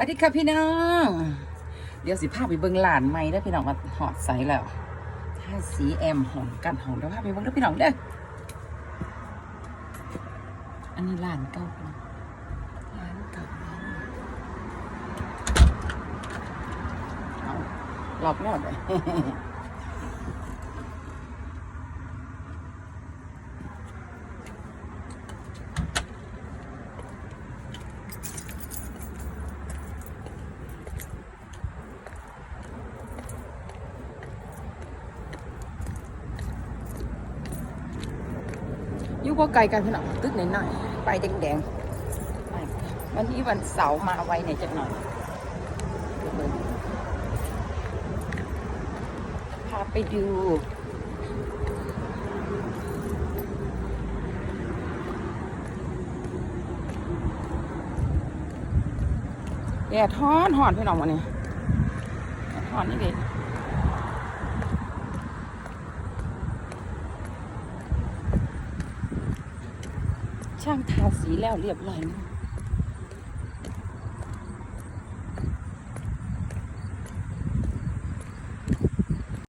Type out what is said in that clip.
วัสดีค่ะพี่น้อง เดี๋ยวสิภาพไปเบิ่งหลานใหม่ได้พี่น้องมาหอดใสแล้วถ้าสีแอมหอมกันหอมเดี๋ยวพาไปเบิ่งเด้อพี่น้องเด้ออันนี้หลานเก่าหลานเก่าเอาหลอกหมดเลย ยู่บ่ไกลกันพี่น้องตึกหน่อยๆไปแดงๆวันนี้วันเสาร์มาไวหน่อยจักหน่อยพาไปดูแดดฮ้อนฮ้อนพี่น้องวันนี้แดดฮ้อนนี่เด็ ช่างทาสีแล้วเรียบร้อยนะ